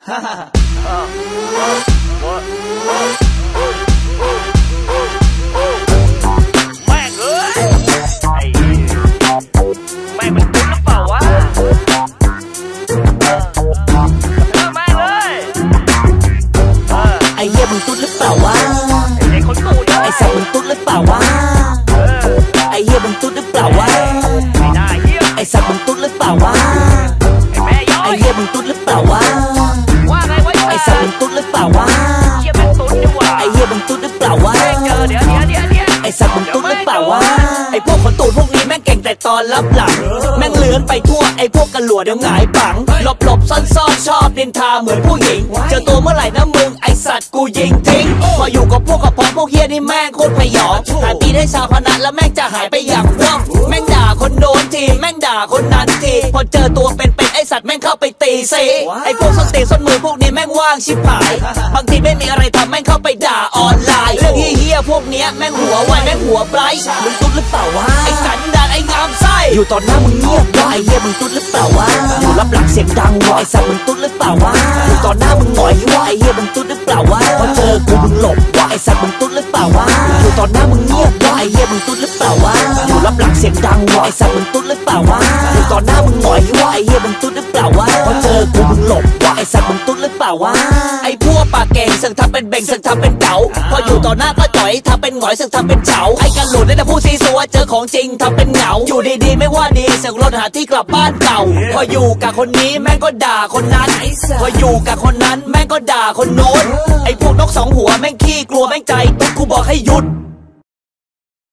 แม่งเอ้ยไอ้แม่งมันตุ้นหรือเปล่าวะเออเออแม่งเอ้ยเออไอ้ สัตว์มึงตุ๊ดหรือเปล่าวะไอพวกคนตูดพวกนี้แม่งเก่งแต่ตอนรับหลัง แม่งเลื้อนไปทั่วไอพวกกระหลวเดี๋ยวหงายปังหลบหลบซ่อนซ่อนชอบดินทาเหมือนผู้หญิง เจอตัวเมื่อไหร่นะมึงไอสัตว์กูยิงทิ้ง พออยู่กับพวกกับพอพวกเฮียนี่แม่งโคตรพยองหาตีได้ชาวพนันแล้วแม่งจะหายไปอย่างว่องแม่งด่าคนโดนทีแม่งด่าคนนั้นทีพอเจอตัวเป็นเป็นไอสัตว์แม่งเข้าไปตีซีไอพวกส้นตีส้นมือพวกนี้แม่งว่างชิบหาย บางทีไม่มีอะไรทำแม่งเข้าไปด่าออนไลน์ เนี้ยแม่งหัวไวแม่งหัวไบรท์มึงตุ๊ดหรือเปล่าวะไอ้สันดานไอ้งามไส้อยู่ตอนหน้ามึงเงียบวะไอ้เฮียมึงตุ๊ดหรือเปล่าวะอยู่รับหลังเสียงดังวะไอ้สัตว์มึงตุ๊ดหรือเปล่าวะอยู่ตอนหน้ามึงหงอยวะไอ้เฮียมึงตุ๊ดหรือเปล่าวะพอเจอกูมึงหลบวะไอ้สัตว์มึงตุ๊ดหรือเปล่าวะอยู่ตอนหน้ามึงเงียบวะไอ้เฮียมึงตุ๊ดหรือเปล่าวะอยู่รับหลังเสียงดังวะไอ้สัตว์มึงตุ๊ดหรือเปล่าวะอยู่ตอนหน้ามึงหงอยวะไอ้เฮียมึงตุ๊ดหรือเปล่าวะพอเจอกูมึงหลบ อ้สัตว์มึงตุ๊ดหรือเปล่าวะไอ้พวกปากเก่งสึกทำเป็นเบ่งสึกทำเป็นเก๋าพออยู่ต่อหน้าก็จ่อยทำเป็นหงอยสึกทำเป็นเฉาไอ้กันหลุดได้แต่พูดซีซัวเจอของจริงทำเป็นเหงาอยู่ดีๆไม่ว่าดีสึกรถหาที่กลับบ้านเก่า พออยู่กับคนนี้แม่งก็ด่าคนนั้นพออยู่กับคนนั้นแม่งก็ด่าคนโน้นไอ้พวกนกสองหัวแม่งขี้กลัวแม่งใจตุ๊กกูบอกให้หยุด